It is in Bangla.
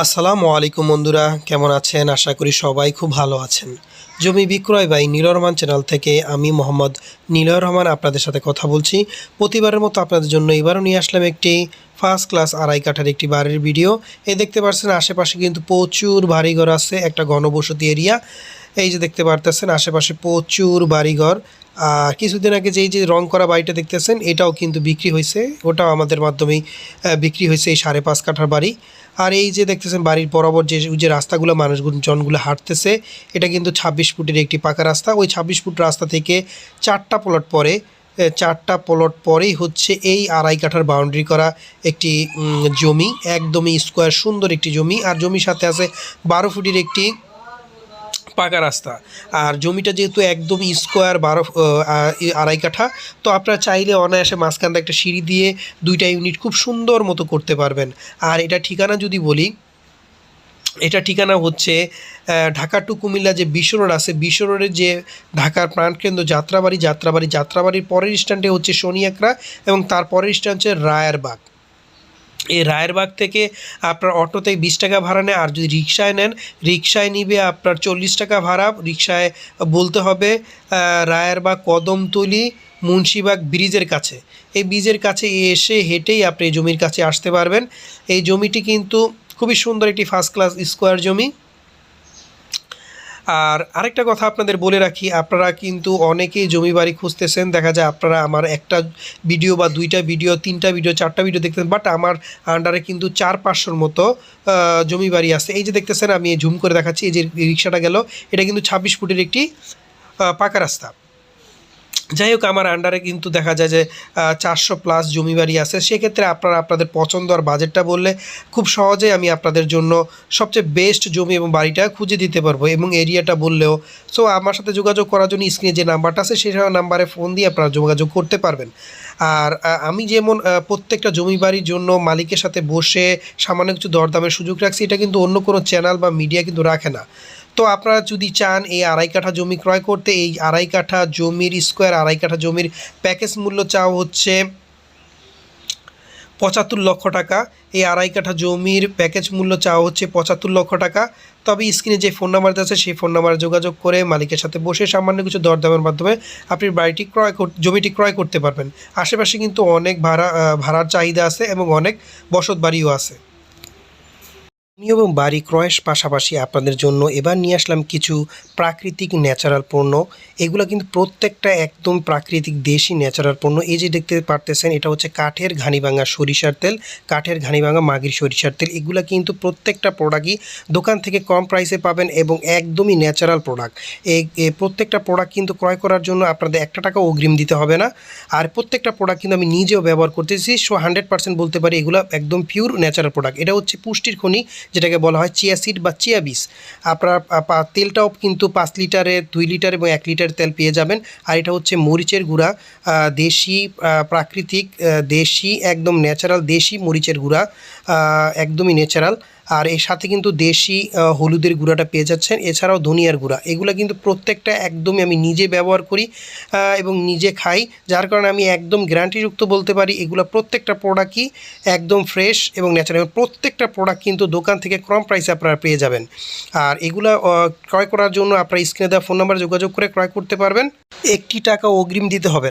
আসসালামু আলাইকুম বন্ধুরা, কেমন আছেন? আশা করি সবাই খুব ভালো আছেন। জমি বিক্রয় বাই নীলয় রহমান চ্যানেল থেকে আমি মোহাম্মদ নীলয় রহমান আপনাদের সাথে কথা বলছি। প্রতিবারের মতো আপনাদের জন্য এবারও নিয়ে আসলাম একটি ফার্স্ট ক্লাস আড়াই কাঠার একটি বাড়ির ভিডিও। এই দেখতে পাচ্ছেন, আশেপাশে কিন্তু প্রচুর বাড়িঘর আছে, একটা ঘনবসতি এরিয়া। এই যে দেখতে পারতেছেন, আশেপাশে প্রচুর বাড়িঘর। আর কিছুদিন আগে যেই যে রং করা বাড়িটা দেখতেছেন, এটাও কিন্তু বিক্রি হয়েছে। ওটাও আমাদের মাধ্যমেই বিক্রি হয়েছে এই সাড়ে পাঁচ কাঠার বাড়ি। আর এই যে দেখতেছেন বাড়ির বরাবর যে যে রাস্তাগুলো, মানুষগুলো, জনগুলো হাঁটতেছে, এটা কিন্তু ছাব্বিশ ফুটের একটি পাকা রাস্তা। ওই ছাব্বিশ ফুট রাস্তা থেকে চারটা প্লট পরে চারটা প্লট পরেই হচ্ছে এই আড়াই কাঠার বাউন্ডারি করা একটি জমি। একদমই স্কোয়ার সুন্দর একটি জমি। আর জমির সাথে আছে বারো ফুটের একটি পাকা রাস্তা। আর জমিটা যেহেতু একদম স্কোয়ার বারো আড়াই কাঠা, তো আপনারা চাইলে অনায়াসে মাঝখানটা একটা সিঁড়ি দিয়ে দুইটা ইউনিট খুব সুন্দর মতো করতে পারবেন। আর এটা ঠিকানা যদি বলি, এটা ঠিকানা হচ্ছে ঢাকা টু কুমিল্লা যে বিশ্ব রোড আছে বিশ্ব রোডের যে ঢাকার প্রাণকেন্দ্র যাত্রাবাড়ি যাত্রাবাড়ি, যাত্রাবাড়ির পরের স্ট্যান্ডে হচ্ছে শনিয়াকড়া এবং তার পরের স্ট্যান্ড হচ্ছে রায়ারবাগ। এই রায়েরবাগ থেকে আপনার অটোতে বিশ টাকা ভাড়া নেয়, আর যদি রিক্সায় নেন, রিক্সায় নিবে আপনার চল্লিশ টাকা ভাড়া। রিক্সায় বলতে হবে রায়েরবাগ কদমতলি মুন্সিবাগ ব্রিজের কাছে। এই ব্রিজের কাছে এসে হেঁটেই আপনি এই জমির কাছে আসতে পারবেন। এই জমিটি কিন্তু খুবই সুন্দর একটি ফার্স্ট ক্লাস স্কোয়ার জমি। আর আরেকটা কথা আপনাদের বলে রাখি, আপনারা কিন্তু অনেকেই জমি বাড়ি খুঁজতেছেন, দেখা যায় আপনারা আমার একটা ভিডিও বা দুইটা ভিডিও তিনটা ভিডিও চারটা ভিডিও দেখতেছেন বাট আমার আন্ডারে কিন্তু চার পাঁচশোর মতো জমি বাড়ি আছে। এই যে দেখতেছেন, আমি ঝুম করে দেখাচ্ছি, এই যে রিক্সাটা গেল, এটা কিন্তু ছাব্বিশ ফুটের একটি পাকা রাস্তা। যাই হোক, আমার আন্ডারে কিন্তু দেখা যায় যে চারশো প্লাস জমি বাড়ি আছে। সেক্ষেত্রে আপনারা আপনাদের পছন্দ আর বাজেটটা বললে খুব সহজে আমি আপনাদের জন্য সবচেয়ে বেস্ট জমি এবং বাড়িটা খুঁজে দিতে পারব এবং এরিয়াটা বললেও। সো আমার সাথে যোগাযোগ করার জন্য স্ক্রিনে যে নাম্বারটা আছে সেই নাম্বারে ফোন দিয়ে আপনারা যোগাযোগ করতে পারবেন। আর আমি যেমন প্রত্যেকটা জমি বাড়ির জন্য মালিকের সাথে বসে সামান্য কিছু দরদামের সুযোগ রাখছি, এটা কিন্তু অন্য কোনো চ্যানেল বা মিডিয়া কিন্তু রাখে না। তো আপনারা যদি চান এই আড়াই কাঠা জমি ক্রয় করতে, এই আড়াই কাঠা জমির স্কোয়ার আড়াই কাঠা জমির প্যাকেজ মূল্য চাও হচ্ছে পঁচাত্তর লক্ষ টাকা। এই আড়াই কাঠা জমির প্যাকেজ মূল্য চাওয়া হচ্ছে পঁচাত্তর লক্ষ টাকা। তবে স্ক্রিনে যে ফোন নাম্বার আছে, সেই ফোন নাম্বারে যোগাযোগ করে মালিকের সাথে বসে সামান্য কিছু দরদামের মাধ্যমে আপনি বাড়িটি ক্রয় কর- জমিটি ক্রয় করতে পারবেন। আশেপাশে কিন্তু অনেক ভাড়া ভাড়ার চাহিদা আছে এবং অনেক বসত বাড়িও আছে। জমি এবং বাড়ি ক্রয়ের পাশাপাশি আপনাদের জন্য এবার নিয়ে আসলাম কিছু প্রাকৃতিক ন্যাচারাল পণ্য। এগুলো কিন্তু প্রত্যেকটা একদম প্রাকৃতিক দেশি ন্যাচারাল পণ্য। এই যে দেখতে পারতেছেন, এটা হচ্ছে কাঠের ঘানিভাঙা সরিষার তেল, কাঠের ঘানিভাঙা মাগির সরিষার তেল। এগুলো কিন্তু প্রত্যেকটা প্রোডাক্টই দোকান থেকে কম প্রাইসে পাবেন এবং একদমই ন্যাচারাল প্রোডাক্ট। এই প্রত্যেকটা প্রোডাক্ট কিন্তু ক্রয় করার জন্য আপনাদের একটা টাকা অগ্রিম দিতে হবে না। আর প্রত্যেকটা প্রোডাক্ট কিন্তু আমি নিজেও ব্যবহার করতেছি, সো হান্ড্রেড পার্সেন্ট বলতে পারি এগুলো একদম পিওর ন্যাচারাল প্রোডাক্ট। এটা হচ্ছে পুষ্টির খনি যেটাকে বলা হয় চিয়া সিড বা চিয়া বীজ আপনার তেলটাও কিন্তু পাঁচ লিটারে, দুই লিটার এবং এক লিটার তেল পেয়ে যাবেন। আর এটা হচ্ছে মরিচের গুঁড়া দেশি প্রাকৃতিক দেশি, একদম ন্যাচারাল দেশি মরিচের গুঁড়া একদমই ন্যাচারাল আর এর সাথে কিন্তু দেশি হলুদের গুঁড়াটা পেয়ে যাচ্ছেন। এছাড়াও ধনিয়ার গুঁড়া। এগুলো কিন্তু প্রত্যেকটা একদমই আমি নিজে ব্যবহার করি এবং নিজে খাই, যার কারণে আমি একদম গ্যারান্টিযুক্ত বলতে পারি, এগুলো প্রত্যেকটা প্রোডাক্টই একদম ফ্রেশ এবং ন্যাচারাল প্রত্যেকটা প্রোডাক্ট কিন্তু দোকান থেকে কম প্রাইসে আপনারা পেয়ে যাবেন। আর এগুলো ক্রয় করার জন্য আপনারা স্ক্রিনে দেওয়া ফোন নাম্বারে যোগাযোগ করে ক্রয় করতে পারবেন। একটি টাকা অগ্রিম দিতে হবে।